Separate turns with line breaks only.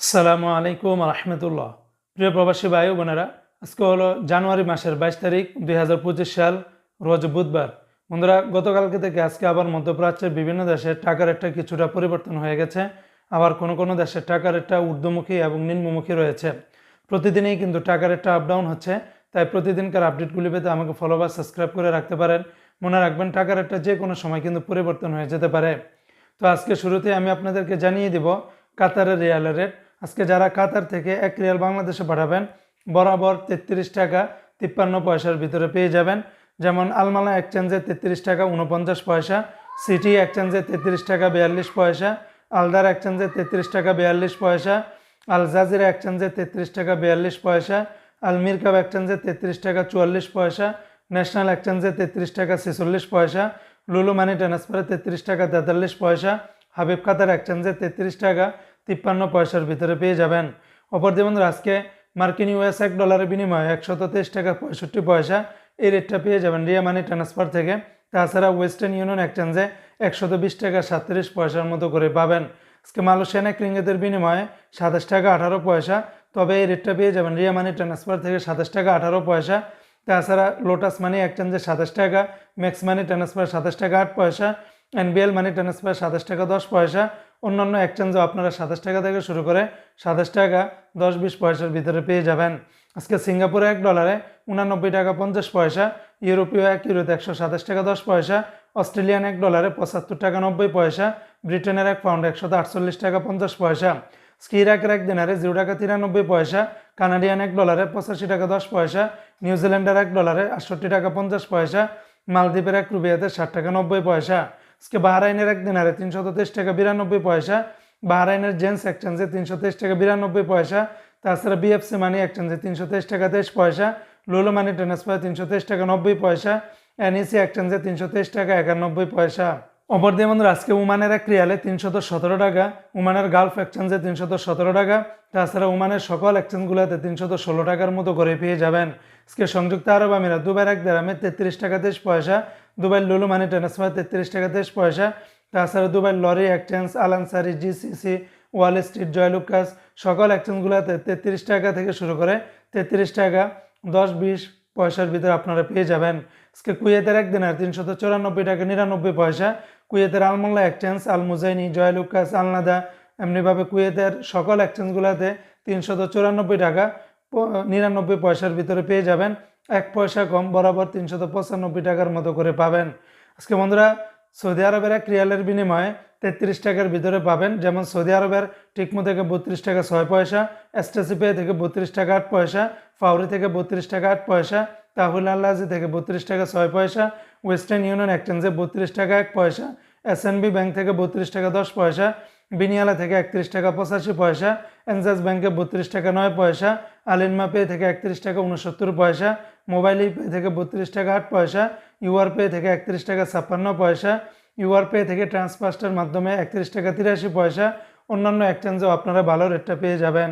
আসসালামু আলাইকুম রহমতুল্লাহ প্রিয় প্রবাসী ভাই বোনেরা, আজকে হলো জানুয়ারি মাসের বাইশ তারিখ দুই হাজার পঁচিশ সাল, রোজ বুধবার। বন্ধুরা, গতকালকে থেকে আজকে আবার মধ্যপ্রাচ্যের বিভিন্ন দেশে টাকার একটা কিছুটা পরিবর্তন হয়ে গেছে। আবার কোনো কোনো দেশের টাকার একটা ঊর্ধ্বমুখী এবং নিম্নমুখী রয়েছে। প্রতিদিনই কিন্তু টাকার একটা আপ ডাউন হচ্ছে, তাই প্রতিদিনকার আপডেটগুলি পেতে আমাকে ফলো বা সাবস্ক্রাইব করে রাখতে পারেন। মনে রাখবেন, টাকার একটা যে কোনো সময় কিন্তু পরিবর্তন হয়ে যেতে পারে। তো আজকে শুরুতে আমি আপনাদেরকে জানিয়ে দিব কাতারের রিয়ালের রেট আজকে যারা কাতার থেকে এক রিয়াল বাংলাদেশে পাঠাবেন, বরাবর তেত্রিশ টাকা তিপ্পান্ন পয়সার ভিতরে পেয়ে যাবেন। যেমন আলমালা এক্সচেঞ্জে তেত্রিশ টাকা উনপঞ্চাশ পয়সা, সিটি এক্সচেঞ্জে তেত্রিশ টাকা বিয়াল্লিশ পয়সা, আলদার এক্সচেঞ্জে তেত্রিশ টাকা বিয়াল্লিশ পয়সা, আল জাজিরা এক্সচেঞ্জে তেত্রিশ টাকা বিয়াল্লিশ পয়সা, আল মিরকাব এক্সচেঞ্জে তেত্রিশ টাকা চুয়াল্লিশ পয়সা, ন্যাশনাল এক্সচেঞ্জে তেত্রিশ টাকা ছেচল্লিশ পয়সা, লুলু মানি ট্রান্সফারে তেত্রিশ টাকা তেতাল্লিশ পয়সা, হাবিব কাতার এক্সচেঞ্জে তেত্রিশ টাকা তিপ্পান্ন পয়সার ভিতরে পেয়ে যাবেন। অপর দিয়ে বন্ধুরা, আজকে মার্কিন ইউএস এক ডলারের বিনিময়ে একশত তেইশ টাকা পঁয়ষট্টি পয়সা এই রেটটা পেয়ে যাবেন রিয়া মানি ট্রান্সফার থেকে। তাছাড়া ওয়েস্টার্ন ইউনিয়ন এক্সচেঞ্জে একশত বিশ টাকা সাতত্রিশ পয়সার মতো করে পাবেন। আজকে মালয়েশিয়ান এক রিঙ্গিতের বিনিময়ে সাতাশ টাকা আঠারো পয়সা, তবে এই রেটটা পেয়ে যাবেন রিয়া মানি ট্রান্সফার থেকে সাতাশ টাকা আঠারো পয়সা। তাছাড়া লোটাস মানি এক্সচেঞ্জে সাতাশ টাকা, ম্যাক্স মানি ট্রান্সফার সাতাশ টাকা আট পয়সা এনবিএল মানি ট্রান্সফার সাতাশ টাকা দশ পয়সা, অন্যান্য এক্সচেঞ্জেও আপনারা সাতাশ টাকা থেকে শুরু করে সাতাশ টাকা দশ বিশ পয়সার ভিতরে পেয়ে যাবেন। আজকে সিঙ্গাপুরে এক ডলারে উনানব্বই টাকা পঞ্চাশ পয়সা, ইউরোপীয় এক ইউরোতে একশো সাতাশ টাকা দশ পয়সা, অস্ট্রেলিয়ান এক ডলারে পঁচাত্তর টাকা নব্বই পয়সা, ব্রিটেনের এক পাউন্ড একশত আটচল্লিশ টাকা পঞ্চাশ পয়সা। স্কিরাকের এক দিনারে জিরো টাকা তিরানব্বই পয়সা, কানাডিয়ান এক ডলারে পঁচাশি টাকা দশ পয়সা, নিউজিল্যান্ডের এক ডলারে আটষট্টি টাকা পঞ্চাশ পয়সা, মালদ্বীপের এক রুবিয়াতে ষাট টাকা নব্বই পয়সা। আজকে বাহরাইনের এক দিনারে তিনশত তেইশ টাকা বিরানব্বই পয়সা। বাহরাইনের জেন্স এক্সচেঞ্জে তিনশো তেইশ টাকা বিরানব্বই পয়সা। তাছাড়া বিএফসি মানি এক্সচেঞ্জে তিনশো তেইশ টাকা তেইশ পয়সা। লুলো মানি ট্রান্সফার তিনশো তেইশ টাকা নব্বই পয়সা। এনইসি এক্সচেঞ্জে তিনশো তেইশ টাকা একানব্বই পয়সা। অপর দিয়ে বন্ধুরা, আজকে উমানের এক রিয়ালে তিনশত সতেরো টাকা, উমানের গালফ এক্সচেঞ্জে তিনশত সতেরো টাকা। তাছাড়া উমানের সকল এক্সচেঞ্জগুলোতে তিনশত ষোলো টাকার মতো করে পেয়ে যাবেন। আজকে সংযুক্ত আরব আমিরাত দুবার এক দেরামে তেত্রিশ টাকা তেইশ পয়সা। দুবাই লুলু মানি ট্রান্সফার, তেত্রিশ টাকা তেইশ পয়সা। তাছাড়া Dubai Lari exchange Al Ansari, GCC, Wall Street Joyalukkas সকল এক্সচেঞ্জগুলোতে তেত্রিশ টাকা থেকে শুরু করে তেত্রিশ টাকা, দশ, বিশ পয়সার ভিতরে আপনারা পেয়ে যাবেন। আজকে কুয়েতের একদিনের তিনশত চুরানব্বই টাকা নিরানব্বই পয়সা। কুয়েতের আলমোল্লা এক্সচেঞ্জ আল মুজাইনি জয়লুকাস আলনাদা, এমনিভাবে কুয়েতের সকল এক্সচেঞ্জগুলোতে তিনশত চুরানব্বই টাকা নিরানব্বই পয়সার ভিতরে পেয়ে যাবেন। এক পয়সা কম বরাবর তিনশত পঁচানব্বই টাকার মতো করে পাবেন। আজকে বন্ধুরা, সৌদি আরবের এক রিয়ালের বিনিময়ে তেত্রিশ টাকার ভিতরে পাবেন। যেমন সৌদি আরবের টিকমো থেকে বত্রিশ টাকা ছয় পয়সা, এসটিসি পে থেকে বত্রিশ টাকা আট পয়সা, ফাউরি থেকে বত্রিশ টাকা আট পয়সা, তাহুল আল্লাজি থেকে বত্রিশ টাকা ছয় পয়সা, ওয়েস্টার্ন ইউনিয়ন এক্সচেঞ্জে বত্রিশ টাকা এক পয়সা এসএনবি ব্যাংক থেকে বত্রিশ টাকা দশ পয়সা, বিনিয়ালা থেকে একত্রিশ টাকা পঁচাশি পয়সা, এনজাস ব্যাংকে বত্রিশ টাকা নয় পয়সা আলিনমা পে থেকে একত্রিশ টাকা উনসত্তর পয়সা মোবাইল পে থেকে বত্রিশ টাকা আট পয়সা ইউআর পে থেকে একত্রিশ টাকা ছাপ্পান্ন পয়সা ইউআর পে থেকে ট্রান্সফাস্টার মাধ্যমে একত্রিশ টাকা তিরাশি পয়সা। অন্যান্য এক্সচেঞ্জেও আপনারা ভালো রেটটা পেয়ে যাবেন।